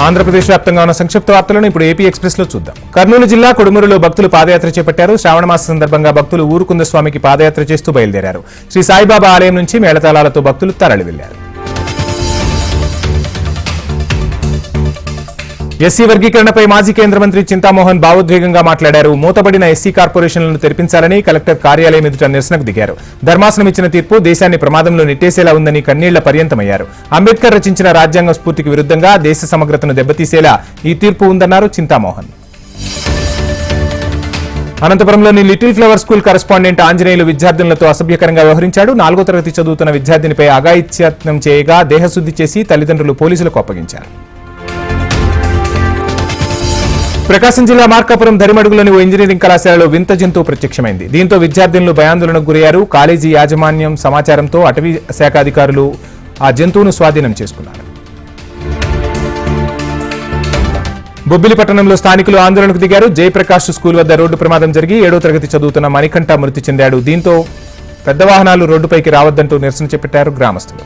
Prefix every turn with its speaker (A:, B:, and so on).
A: ఆంధ్రప్రదేశ్ వ్యాప్తంగా ఉన్న సంక్షిప్త వార్తలను ఇప్పుడు ఏపీ ఎక్స్ప్రెస్లో చూద్దాం. కర్నూలు జిల్లా కొడుమూరులో భక్తులు పాదయాత్ర చేపట్టారు. శ్రావణ మాస సందర్భంగా భక్తులు ఊరుకుంద స్వామికి పాదయాత్ర చేస్తూ బయలుదేరారు. శ్రీ సాయిబాబా ఆలయం నుంచి మేళతాళాలతో భక్తులు తరలి వెళ్ళారు ఎస్సీ వర్గీకరణపై మాజీ కేంద్ర మంత్రి చింతామోహన్ భావోద్వేగంగా మాట్లాడారు. మూతబడిన ఎస్సీ కార్పొరేషన్లను తెరిపించాలని కలెక్టర్ కార్యాలయం ఎదుట నిరసనకు దిగారు. ధర్మాసనం ఇచ్చిన తీర్పు దేశాన్ని ప్రమాదంలో నెట్టేసేలా ఉందని కన్నీళ్ళ పర్యంతమయ్యారు. అంబేద్కర్ రచించిన రాజ్యాంగ స్ఫూర్తికి విరుద్ధంగా దేశ సమగ్రతను దెబ్బతీసేలా ఈ తీర్పు ఉందన్నారు చింతామోహన్. అనంతపురంలోని little flower school correspondent Anjaneyulu విద్యార్థులతో అసభ్యకరంగా వ్యవహరించాడు. నాలుగో తరగతి చదువుతున్న విద్యార్థినిపై అగాయిత్యత్నం చేయగా దేహశుద్ధి చేసి తల్లిదండ్రులు పోలీసులకు అప్పగించారు. ప్రకాశం జిల్లా మార్కాపురం ధరిమడుగులోని ఓ ఇంజనీరింగ్ కళాశాలలో వింత జంతువు ప్రత్యక్షమైంది. దీంతో విద్యార్థినులు భయాందోళనకు గురయ్యారు. కాలేజీ యాజమాన్యం సమాచారంతో అటవీ శాఖ అధికారులు ఆ జంతువును స్వాధీనం చేసుకున్నారు. బొబ్బిలి పట్టణంలో స్థానికులు ఆందోళనకు దిగారు. జయప్రకాష్ స్కూల్ వద్ద రోడ్డు ప్రమాదం జరిగి ఏడో తరగతి చదువుతున్న మణికంఠ మృతి చెందాడు. దీంతో పెద్ద వాహనాలు రోడ్డుపైకి రావద్దంటూ నిరసన చేపట్టారు గ్రామస్తులు.